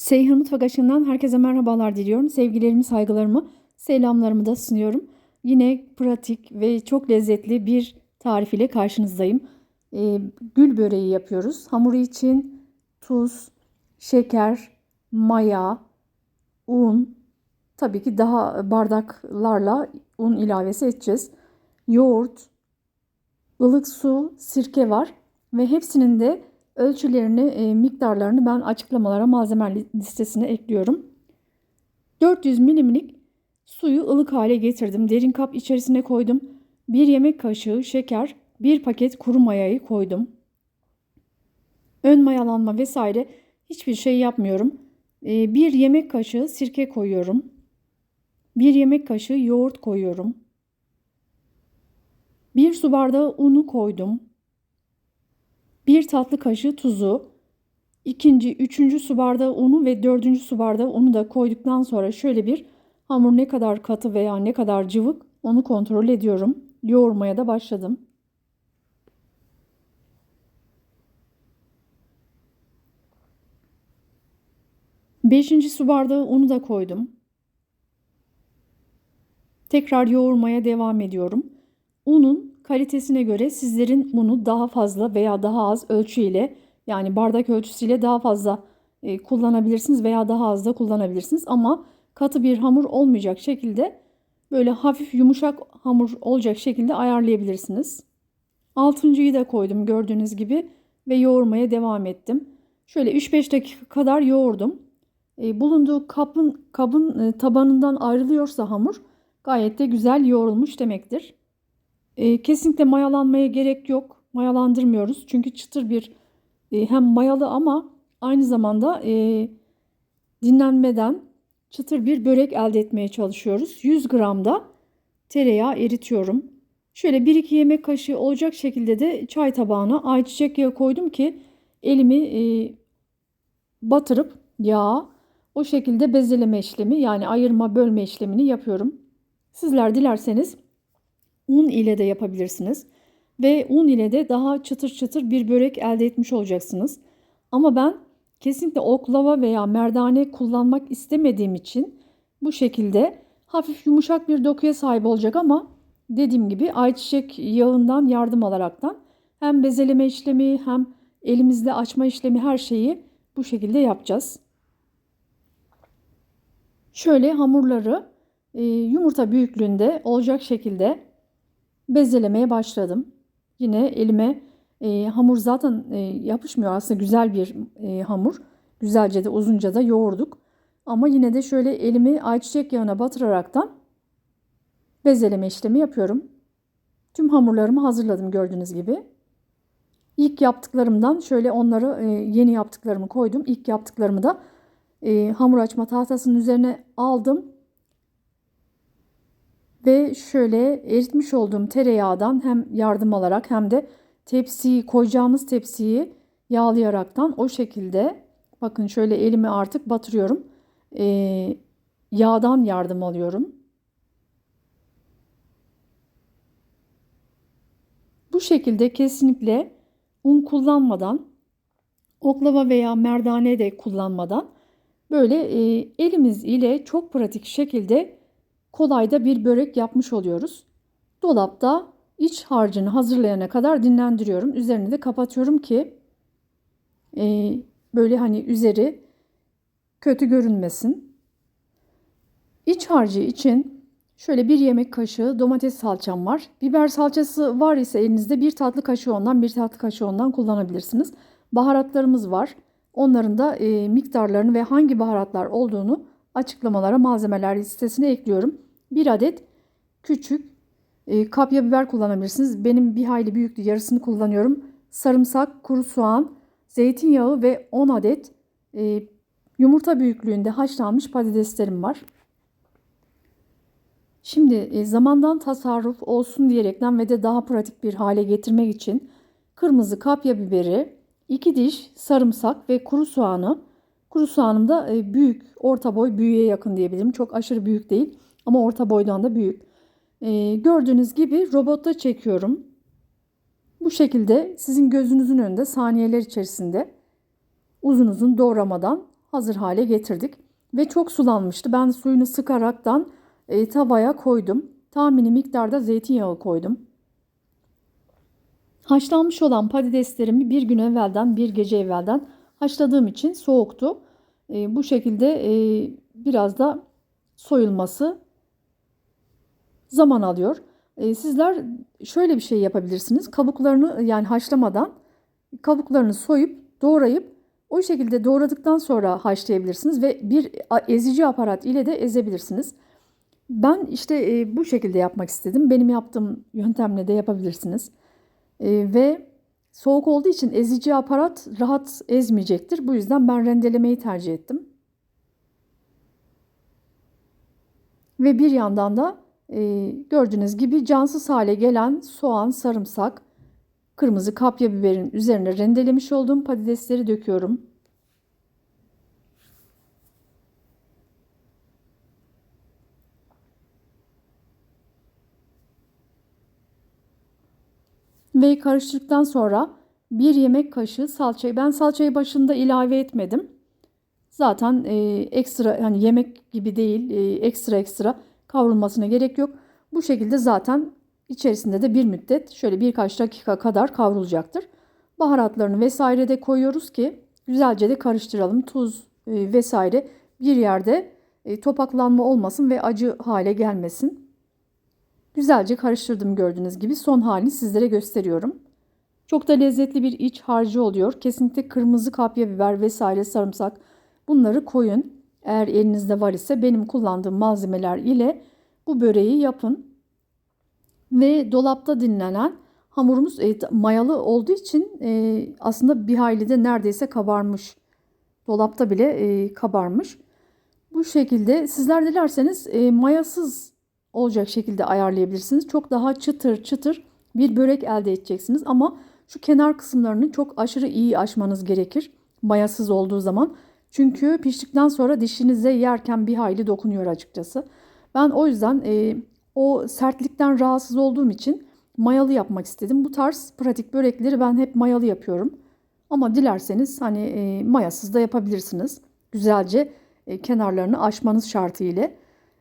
Seyhan Mutfak Aşkı'ndan herkese merhabalar diliyorum. Sevgilerimi, saygılarımı, selamlarımı da sunuyorum. Yine pratik ve çok lezzetli bir tarif ile karşınızdayım. Ee, gül böreği yapıyoruz. Hamuru için tuz, şeker, maya, un, tabii ki daha bardaklarla un ilavesi edeceğiz. Yoğurt, ılık su, sirke var ve hepsinin de ölçülerini, e, miktarlarını ben açıklamalara malzeme listesine ekliyorum. 400 milimlik suyu ılık hale getirdim. Derin kap içerisine koydum. 1 yemek kaşığı şeker, 1 paket kuru mayayı koydum. Ön mayalanma vesaire hiçbir şey yapmıyorum. 1 yemek kaşığı sirke koyuyorum. 1 yemek kaşığı yoğurt koyuyorum. 1 su bardağı unu koydum. 1 tatlı kaşığı tuzu, ikinci, üçüncü su bardağı unu ve dördüncü su bardağı unu da koyduktan sonra şöyle bir hamur ne kadar katı veya ne kadar cıvık onu kontrol ediyorum. Yoğurmaya da başladım. Beşinci su bardağı unu da koydum. Tekrar yoğurmaya devam ediyorum. Unun kalitesine göre sizlerin unu daha fazla veya daha az ölçüyle yani bardak ölçüsüyle daha fazla e, kullanabilirsiniz veya daha az da kullanabilirsiniz. Ama katı bir hamur olmayacak şekilde böyle hafif yumuşak hamur olacak şekilde ayarlayabilirsiniz. Altıncıyı da koydum gördüğünüz gibi ve yoğurmaya devam ettim. Şöyle 3-5 dakika kadar yoğurdum. E, bulunduğu kabın, kabın e, tabanından ayrılıyorsa hamur gayet de güzel yoğrulmuş demektir. E, kesinlikle mayalanmaya gerek yok. Mayalandırmıyoruz. Çünkü çıtır bir e, hem mayalı ama aynı zamanda e, dinlenmeden çıtır bir börek elde etmeye çalışıyoruz. 100 gram da tereyağı eritiyorum. Şöyle 1-2 yemek kaşığı olacak şekilde de çay tabağına ayçiçek yağı koydum ki elimi e, batırıp yağ o şekilde bezeleme işlemi yani ayırma bölme işlemini yapıyorum. Sizler dilerseniz un ile de yapabilirsiniz. Ve un ile de daha çıtır çıtır bir börek elde etmiş olacaksınız. Ama ben kesinlikle oklava veya merdane kullanmak istemediğim için bu şekilde hafif yumuşak bir dokuya sahip olacak ama dediğim gibi ayçiçek yağından yardım alaraktan hem bezeleme işlemi hem elimizde açma işlemi her şeyi bu şekilde yapacağız. Şöyle hamurları yumurta büyüklüğünde olacak şekilde bezelemeye başladım. Yine elime e, hamur zaten e, yapışmıyor aslında güzel bir e, hamur. Güzelce de uzunca da yoğurduk. Ama yine de şöyle elimi ayçiçek yağına batıraraktan bezeleme işlemi yapıyorum. Tüm hamurlarımı hazırladım gördüğünüz gibi. İlk yaptıklarımdan şöyle onları e, yeni yaptıklarımı koydum. İlk yaptıklarımı da e, hamur açma tahtasının üzerine aldım. Ve şöyle eritmiş olduğum tereyağdan hem yardım alarak hem de tepsiyi koyacağımız tepsiyi yağlayaraktan o şekilde bakın şöyle elimi artık batırıyorum. Ee, yağdan yardım alıyorum. Bu şekilde kesinlikle un kullanmadan oklava veya merdane de kullanmadan böyle e, elimiz ile çok pratik şekilde kolayda bir börek yapmış oluyoruz. Dolapta iç harcını hazırlayana kadar dinlendiriyorum. Üzerini de kapatıyorum ki e, böyle hani üzeri kötü görünmesin. İç harcı için şöyle bir yemek kaşığı domates salçam var. Biber salçası var ise elinizde bir tatlı kaşığı ondan bir tatlı kaşığı ondan kullanabilirsiniz. Baharatlarımız var. Onların da e, miktarlarını ve hangi baharatlar olduğunu açıklamalara malzemeler listesine ekliyorum. Bir adet küçük e, kapya biber kullanabilirsiniz. Benim bir hayli büyüklü yarısını kullanıyorum. Sarımsak, kuru soğan, zeytinyağı ve 10 adet e, yumurta büyüklüğünde haşlanmış patateslerim var. Şimdi e, zamandan tasarruf olsun diyerekten ve de daha pratik bir hale getirmek için kırmızı kapya biberi, 2 diş sarımsak ve kuru soğanı Kuru soğanım da e, büyük, orta boy büyüğe yakın diyebilirim. Çok aşırı büyük değil ama orta boydan da büyük. E, gördüğünüz gibi robotta çekiyorum. Bu şekilde sizin gözünüzün önünde saniyeler içerisinde uzun uzun doğramadan hazır hale getirdik. Ve çok sulanmıştı. Ben suyunu sıkaraktan e, tavaya koydum. Tahmini miktarda zeytinyağı koydum. Haşlanmış olan patateslerimi bir gün evvelden, bir gece evvelden haşladığım için soğuktu. E, bu şekilde e, biraz da soyulması zaman alıyor. E, sizler şöyle bir şey yapabilirsiniz. Kabuklarını yani haşlamadan kabuklarını soyup doğrayıp o şekilde doğradıktan sonra haşlayabilirsiniz ve bir ezici aparat ile de ezebilirsiniz. Ben işte e, bu şekilde yapmak istedim. Benim yaptığım yöntemle de yapabilirsiniz. E, ve soğuk olduğu için ezici aparat rahat ezmeyecektir. Bu yüzden ben rendelemeyi tercih ettim. Ve bir yandan da e, gördüğünüz gibi cansız hale gelen soğan, sarımsak, kırmızı kapya biberin üzerine rendelemiş olduğum patatesleri döküyorum. Ve karıştırdıktan sonra bir yemek kaşığı salçayı ben salçayı başında ilave etmedim. Zaten e, ekstra hani yemek gibi değil e, ekstra ekstra kavrulmasına gerek yok. Bu şekilde zaten içerisinde de bir müddet şöyle birkaç dakika kadar kavrulacaktır. Baharatlarını vesaire de koyuyoruz ki güzelce de karıştıralım. Tuz e, vesaire bir yerde e, topaklanma olmasın ve acı hale gelmesin. Güzelce karıştırdım gördüğünüz gibi. Son halini sizlere gösteriyorum. Çok da lezzetli bir iç harcı oluyor. Kesinlikle kırmızı kapya biber vesaire sarımsak bunları koyun. Eğer elinizde var ise benim kullandığım malzemeler ile bu böreği yapın. Ve dolapta dinlenen hamurumuz e, mayalı olduğu için e, aslında bir hayli de neredeyse kabarmış. Dolapta bile e, kabarmış. Bu şekilde sizler dilerseniz mayasız olacak şekilde ayarlayabilirsiniz. Çok daha çıtır çıtır bir börek elde edeceksiniz ama şu kenar kısımlarını çok aşırı iyi açmanız gerekir mayasız olduğu zaman. Çünkü piştikten sonra dişinize yerken bir hayli dokunuyor açıkçası. Ben o yüzden e, o sertlikten rahatsız olduğum için mayalı yapmak istedim. Bu tarz pratik börekleri ben hep mayalı yapıyorum. Ama dilerseniz hani e, mayasız da yapabilirsiniz. Güzelce e, kenarlarını açmanız şartıyla.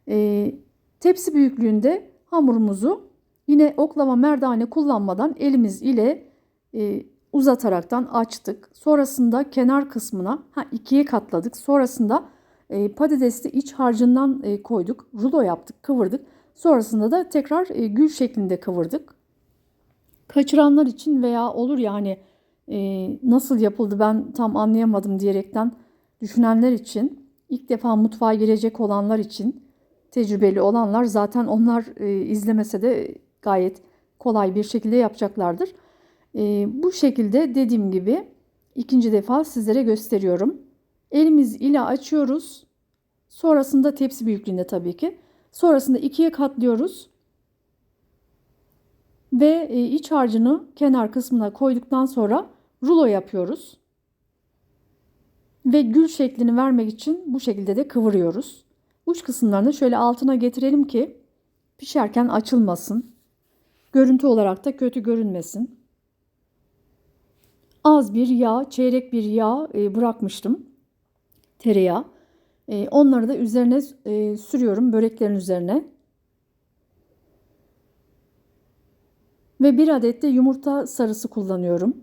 E, tepsi büyüklüğünde hamurumuzu yine oklava merdane kullanmadan elimiz ile e, uzataraktan açtık. Sonrasında kenar kısmına ha, ikiye katladık. Sonrasında e, patatesli iç harcından e, koyduk. Rulo yaptık, kıvırdık. Sonrasında da tekrar e, gül şeklinde kıvırdık. Kaçıranlar için veya olur yani e, nasıl yapıldı ben tam anlayamadım diyerekten düşünenler için ilk defa mutfağa girecek olanlar için tecrübeli olanlar zaten onlar e, izlemese de gayet kolay bir şekilde yapacaklardır. E, bu şekilde dediğim gibi ikinci defa sizlere gösteriyorum. Elimiz ile açıyoruz. Sonrasında tepsi büyüklüğünde tabii ki. Sonrasında ikiye katlıyoruz. Ve e, iç harcını kenar kısmına koyduktan sonra rulo yapıyoruz. Ve gül şeklini vermek için bu şekilde de kıvırıyoruz. Uç kısımlarını şöyle altına getirelim ki pişerken açılmasın. Görüntü olarak da kötü görünmesin. Az bir yağ, çeyrek bir yağ e, bırakmıştım. Tereyağı. E, onları da üzerine e, sürüyorum böreklerin üzerine. Ve bir adet de yumurta sarısı kullanıyorum.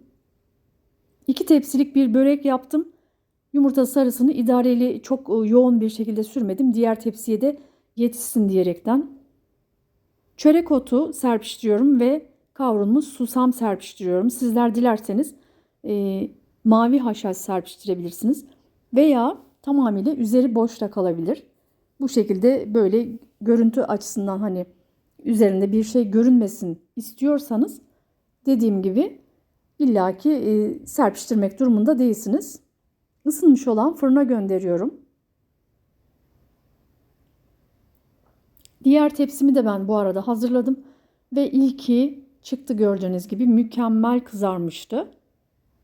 İki tepsilik bir börek yaptım. Yumurta sarısını idareli çok yoğun bir şekilde sürmedim. Diğer tepsiye de yetişsin diyerekten. Çörek otu serpiştiriyorum ve kavrulmuş susam serpiştiriyorum. Sizler dilerseniz e, mavi haşhaş serpiştirebilirsiniz. Veya tamamıyla üzeri boşta kalabilir. Bu şekilde böyle görüntü açısından hani üzerinde bir şey görünmesin istiyorsanız dediğim gibi illaki e, serpiştirmek durumunda değilsiniz. Isınmış olan fırına gönderiyorum. Diğer tepsimi de ben bu arada hazırladım ve ilki çıktı gördüğünüz gibi mükemmel kızarmıştı.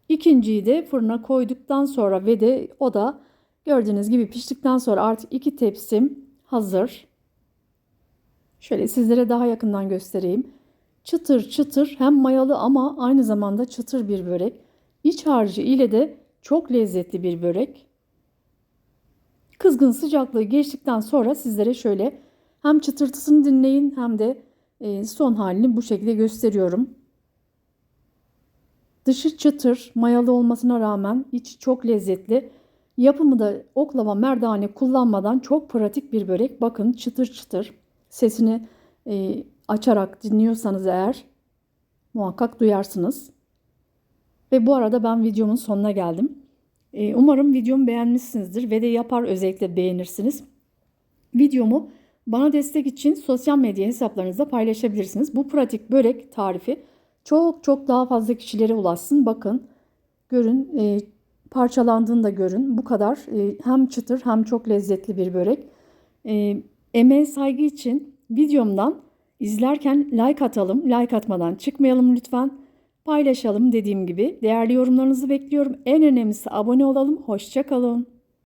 İkinciyi de fırına koyduktan sonra ve de o da gördüğünüz gibi piştikten sonra artık iki tepsim hazır. Şöyle sizlere daha yakından göstereyim. Çıtır çıtır hem mayalı ama aynı zamanda çıtır bir börek. İç harcı ile de çok lezzetli bir börek. Kızgın sıcaklığı geçtikten sonra sizlere şöyle hem çıtırtısını dinleyin hem de e, son halini bu şekilde gösteriyorum. Dışı çıtır, mayalı olmasına rağmen içi çok lezzetli. Yapımı da oklava merdane kullanmadan çok pratik bir börek. Bakın çıtır çıtır. Sesini e, açarak dinliyorsanız eğer muhakkak duyarsınız. Ve bu arada ben videomun sonuna geldim. E, umarım videomu beğenmişsinizdir ve de yapar özellikle beğenirsiniz. Videomu bana destek için sosyal medya hesaplarınızda paylaşabilirsiniz. Bu pratik börek tarifi çok çok daha fazla kişilere ulaşsın. Bakın görün e, parçalandığını da görün. Bu kadar e, hem çıtır hem çok lezzetli bir börek. E, emeğe saygı için videomdan izlerken like atalım. Like atmadan çıkmayalım lütfen. Paylaşalım dediğim gibi. Değerli yorumlarınızı bekliyorum. En önemlisi abone olalım. Hoşçakalın.